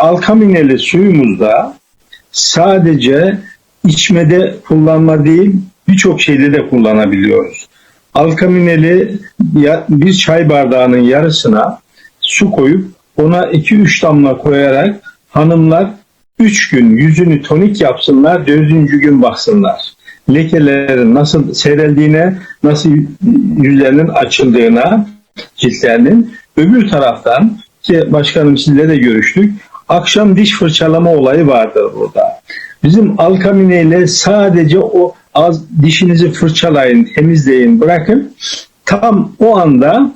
alkamineli suyumuzda sadece içmede kullanma değil birçok şeyde de kullanabiliyoruz. Alkamineli bir çay bardağının yarısına su koyup ona 2-3 damla koyarak hanımlar 3 gün yüzünü tonik yapsınlar, 4. gün baksınlar. Lekelerin nasıl seyreldiğine, nasıl yüzlerinin açıldığına, ciltlerinin. Öbür taraftan ki başkanım sizle de görüştük. Akşam diş fırçalama olayı vardır burada. Bizim alkamine ile sadece o az dişinizi fırçalayın, temizleyin, bırakın. Tam o anda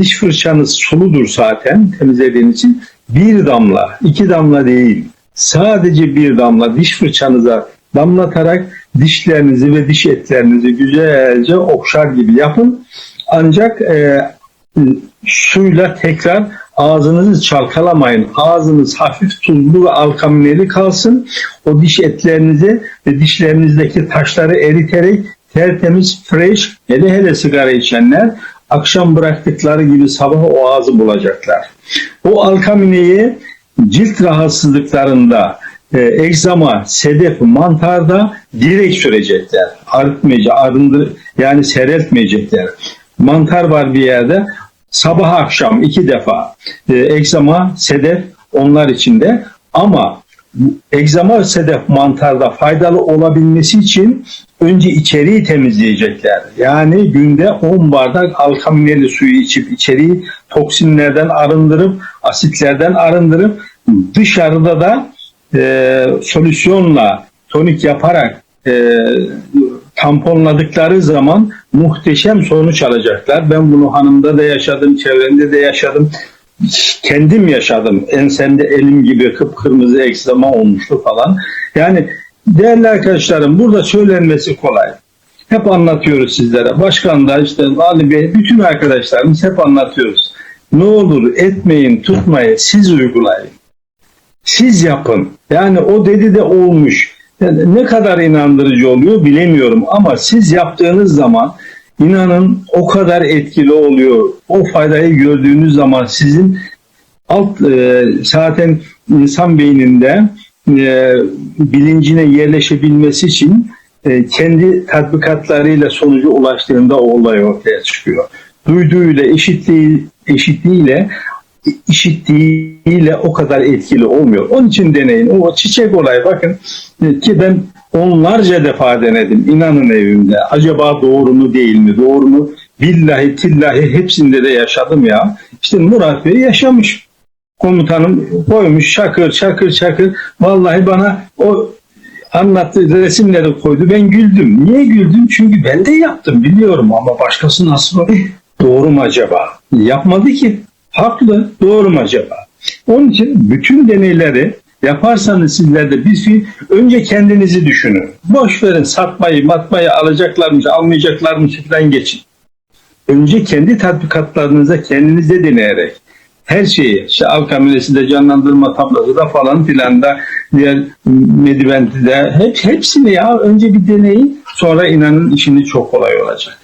diş fırçanız suludur zaten temizlediğiniz için. Bir damla, iki damla değil. Sadece bir damla diş fırçanıza damlatarak dişlerinizi ve diş etlerinizi güzelce okşar gibi yapın. Ancak e, suyla tekrar ağzınızı çalkalamayın. Ağzınız hafif tuzlu ve alkamineli kalsın. O diş etlerinizi ve dişlerinizdeki taşları eriterek tertemiz, fresh, hele hele sigara içenler akşam bıraktıkları gibi sabah o ağzı bulacaklar. O alkamineyi cilt rahatsızlıklarında, e, egzama, sedef, mantarda direkt sürecekler. Arıtmayacak, arındır, yani seyreltmeyecekler. Mantar var bir yerde, sabah akşam iki defa e, egzama, sedef onlar içinde ama egzama sedef mantarda faydalı olabilmesi için önce içeriği temizleyecekler. Yani günde 10 bardak alkamineli suyu içip içeriği toksinlerden arındırıp asitlerden arındırıp dışarıda da e, solüsyonla tonik yaparak e, tamponladıkları zaman muhteşem sonuç alacaklar. Ben bunu hanımda da yaşadım, çevremde de yaşadım. Kendim yaşadım. Ensemde elim gibi kıpkırmızı egzama olmuştu falan. Yani değerli arkadaşlarım burada söylenmesi kolay. Hep anlatıyoruz sizlere. Başkan da işte Ali Bey, bütün arkadaşlarımız hep anlatıyoruz. Ne olur etmeyin, tutmayın, siz uygulayın. Siz yapın. Yani o dedi de olmuş. Yani ne kadar inandırıcı oluyor bilemiyorum ama siz yaptığınız zaman inanın o kadar etkili oluyor. O faydayı gördüğünüz zaman sizin alt e, zaten insan beyninde e, bilincine yerleşebilmesi için e, kendi tatbikatlarıyla sonuca ulaştığında o olay ortaya çıkıyor. Duyduğuyla, işittiği, işittiğiyle işittiğiyle o kadar etkili olmuyor. Onun için deneyin. O çiçek olayı bakın ki ben onlarca defa denedim. İnanın evimde. Acaba doğru mu değil mi? Doğru mu? Billahi tillahi hepsinde de yaşadım ya. İşte Murat Bey yaşamış. Komutanım koymuş şakır şakır şakır. Vallahi bana o anlattığı resimleri koydu. Ben güldüm. Niye güldüm? Çünkü ben de yaptım biliyorum ama başkası nasıl Doğru mu acaba? Yapmadı ki. Haklı. Doğru mu acaba? Onun için bütün deneyleri yaparsanız sizler de şey önce kendinizi düşünün. Boş verin satmayı, matmayı alacaklarmış, almayacaklarmış falan geçin. Önce kendi tatbikatlarınıza kendinizde deneyerek her şeyi işte alkamilesi de canlandırma tablosu da falan filan da diğer mediventi de hep, hepsini ya önce bir deneyin sonra inanın işiniz çok kolay olacak.